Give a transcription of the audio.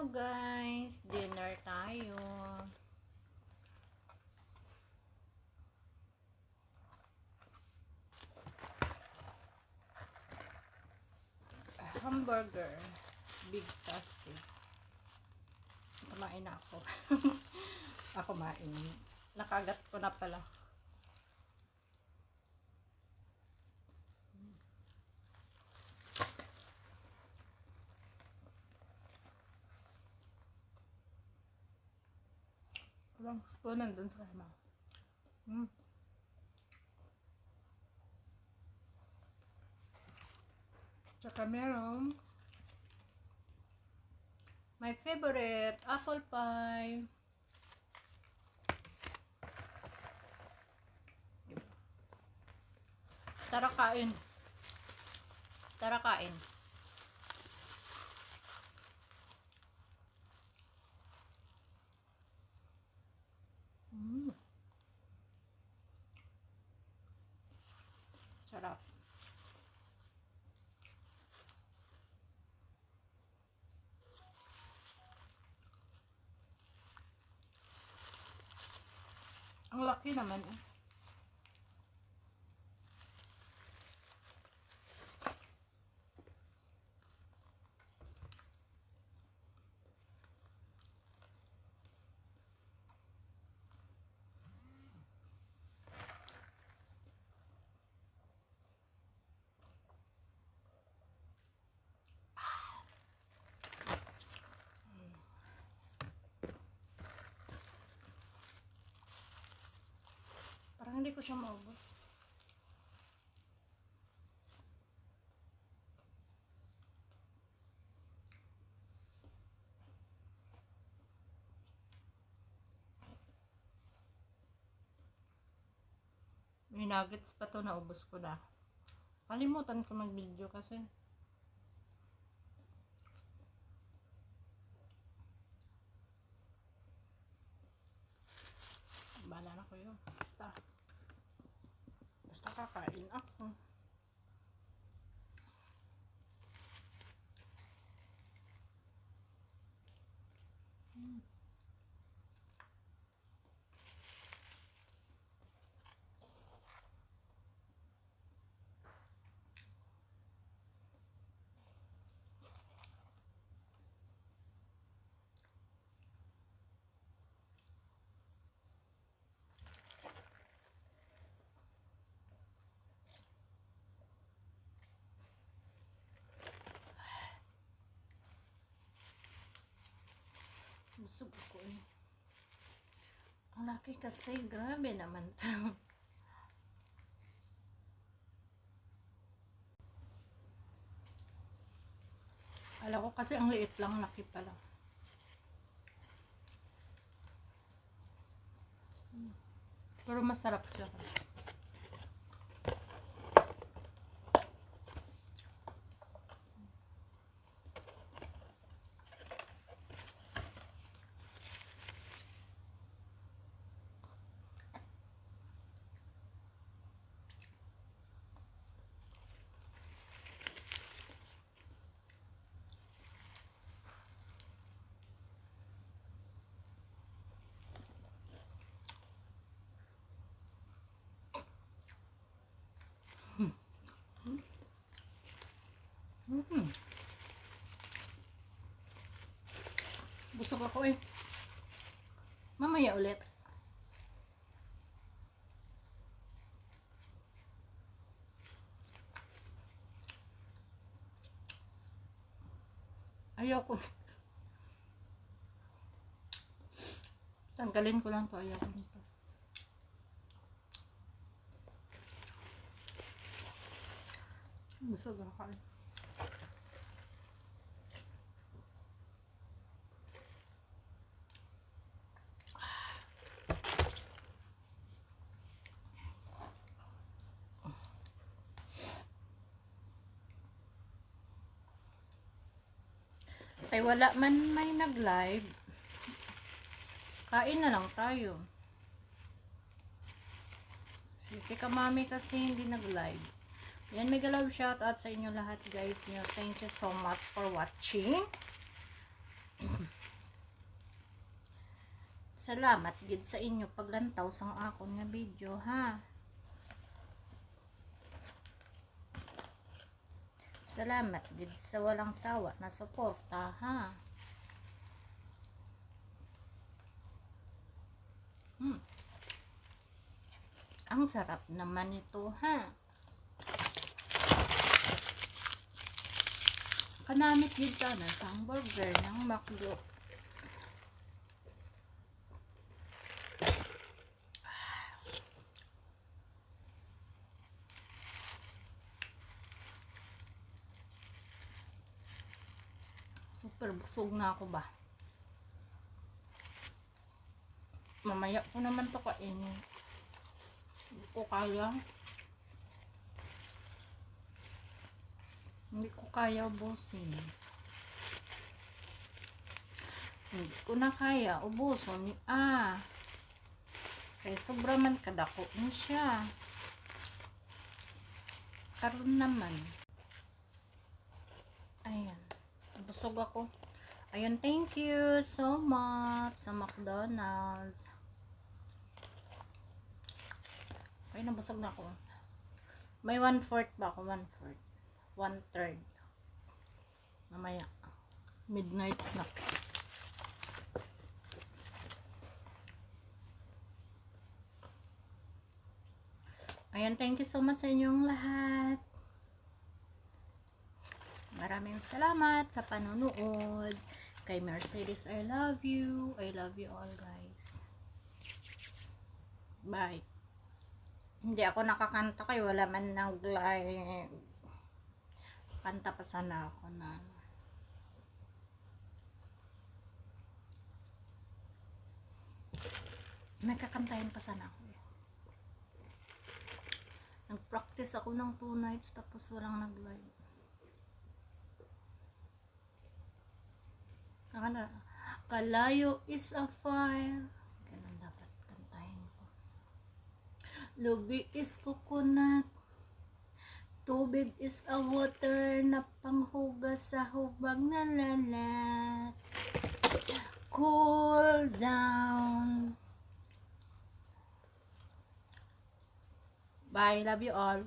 Hello guys, dinner tayo. Hamburger, big tasty. Kumain na ako. ako kumain. Nakagat ko na pala. Walang spoon nandun sa kama. Mm. Tsaka meron my favorite apple pie. Tara kain. Tara kain. Mm. Sarap. Ang laki naman eh. Parang hindi ko siya maubos. May nuggets pa to na ubos ko na. Kalimutan ko mag-video kasi. Bala na ko yun. Basta. Basta kakain ako. Hmm. Busog ako eh. Ang laki kasi, grabe naman to. Alam ko kasi ang liit lang, laki pala. Mm. Pero masarap siya. Mm. Busog ako eh. Mamaya ulit. Ayoko. Tanggalin ko lang to. Ayoko nito. Busog ako eh. Ay wala man may nag-live. Kain na lang tayo. Sisi ka mami kasi hindi nag-live. Yan, mega love shout out sa inyo lahat guys. Nyo. Thank you so much for watching. Salamat gid sa inyo paglantaw sang akon nga video ha. Salamat gid sa walang sawa na suporta ha. Hmm. Ang sarap naman ito ha. Kanamit gid ka na sang burger ng McDo. Super busog na ako ba? Mamaya ko naman to kainin. Hindi ko kaya. Hindi ko kaya ubusin. Hindi ko na kaya ubuson. Ah. Kaya sobra man kadako siya. Karon naman. Ayan. Busog ako. Ayun, thank you so much sa McDonald's. Ay, nabusog na ako. May one-fourth ba ako? One-fourth. One-third. Mamaya. Midnight snack. Ayan, thank you so much sa inyong lahat. Maraming salamat sa panonood. Kay Mercedes, I love you. I love you all, guys. Bye. Hindi ako nakakanta kayo. Wala man nag-live. Kanta pa sana ako na. May kakantahin pa sana ako. Nag-practice ako ng two nights tapos walang nag-live. Kala, kalayo is a fire. Ganun dapat kantahin ko. Lubi is coconut. Tubig is a water na panghugas sa hubag na lalat. Cool down. Bye. Love you all.